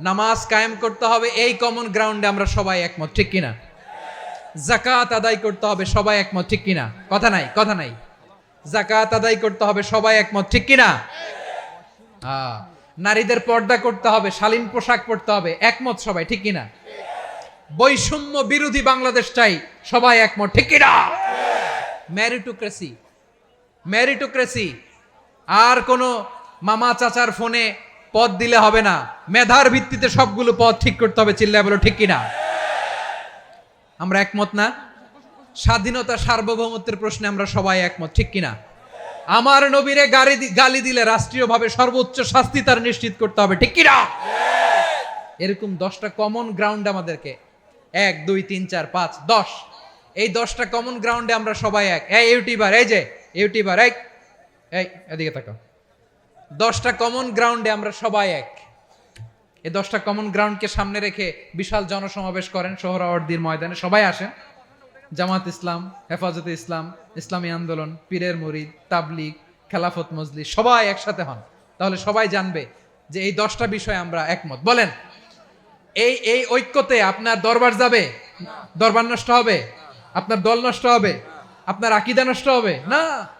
নামাজ কায়েম করতে হবে এই কমন গ্রাউন্ডে আমরা সবাই একমত ঠিক কিনা? জাকাত আদায় করতে হবে সবাই একমত ঠিক কিনা? কথা নাই কথা নাই। জাকাত আদায় করতে হবে সবাই একমত ঠিক কিনা? আহ, নারীদের পর্দা করতে হবে শালীন পোশাক পরতে হবে একমত সবাই ঠিক কিনা? বৈষম্য বিরোধী বাংলাদেশ চাই সবাই একমত ঠিক কিনা? ম্যারিটোক্রেসি ম্যারিটোক্রেসি আর কোনো মামা চাচার ফোনে পদ দিলে হবে না। মেধার ভিত্তিতে সবগুলো পদ ঠিক করতে হবে, চিল্লায় বলো, ঠিক কিনা? আমরা একমত না? স্বাধীনতা সার্বভৌমত্বের প্রশ্নে আমরা সবাই একমত, ঠিক কিনা? আমার নবীরে গালি গালি দিলে রাষ্ট্রীয়ভাবে সর্বোচ্চ শাস্তি তার নিশ্চিত করতে হবে, ঠিক কিনা? এরকম দশটা কমন গ্রাউন্ড আমাদেরকে। এক, দুই, তিন, চার, পাঁচ, দশ। এই দশটা কমন গ্রাউন্ডে আমরা সবাই এক। এই ইউটিউবার, এই যে, ইউটিউবার, এই এই, এদিকে তাকাও। দশটা কমন গ্রাউন্ডে আমরা সবাই এক। এই দশটা কমন গ্রাউন্ডকে সামনে রেখে বিশাল জনসমাবেশ করেন সোহরাওয়ার্দির ময়দানে। সবাই আসেন। জামাত ইসলাম, হেফাজতে ইসলাম, ইসলামী আন্দোলন, পীরের মুরিদ, তাবলিগ, খেলাফত মজলি সবাই একসাথে হন। তাহলে সবাই জানবে যে এই দশটা বিষয়ে আমরা একমত। বলেন, এই এই ঐক্যতে আপনার দরবার যাবে? দরবার নষ্ট হবে? আপনার দল নষ্ট হবে? আপনার আকিদা নষ্ট হবে? না।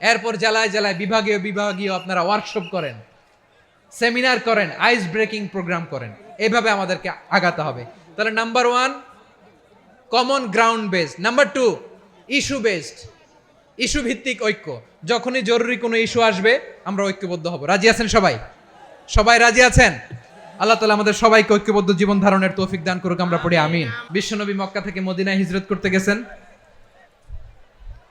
এরপর জেলায় জেলায় বিভাগীয় বিভাগীয় আপনারা ওয়ার্কশপ করেন সেমিনার করেন আইস ব্রেকিং প্রোগ্রাম করেন। এইভাবে আমাদেরকে আগাতে হবে। তাহলে number one common ground based number two issue based issue ভিত্তিক ঐক্য। যখনই জরুরি কোনো ইস্যু আসবে আমরা ঐক্যবদ্ধ হব। রাজি আছেন সবাই? সবাই রাজি আছেন? আল্লাহ তালা আমাদের সবাইকে ঐক্যবদ্ধ জীবন ধারণের তৌফিক দান করুক আমরা পড়ি আমিন। বিশ্বনবী মক্কা থেকে মদিনায় হিজরত করতে গেছেন।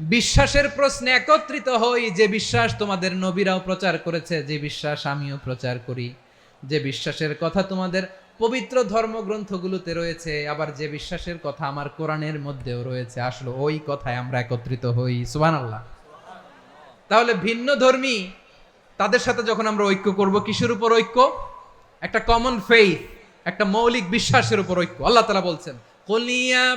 বিশ্বাসের প্রশ্নে একত্রিত হই যে বিশ্বাস তোমাদের নবীরাও প্রচার করেছে, যে বিশ্বাস আমিও প্রচার করি। যে বিশ্বাসের কথা তোমাদের পবিত্র ধর্মগ্রন্থগুলোতে রয়েছে, আবার যে বিশ্বাসের কথা আমার কোরআনের মধ্যেও রয়েছে, আসলে ওই কথায় আমরা একত্রিত হই। সুবান আল্লাহ তাহলে ভিন্ন ধর্মী, তাদের সাথে যখন আমরা ঐক্য করব, কিসের উপর ঐক্য? একটা কমন ফেইথ একটা মৌলিক বিশ্বাসের উপর ঐক্য। আল্লাহ তালা বলছেন কলিয়া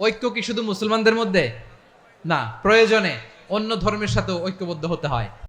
ঐক্য কি শুধু মুসলমানদের মধ্যে? না প্রয়োজনে অন্য ধর্মের সাথেও ঐক্যবদ্ধ হতে হয়।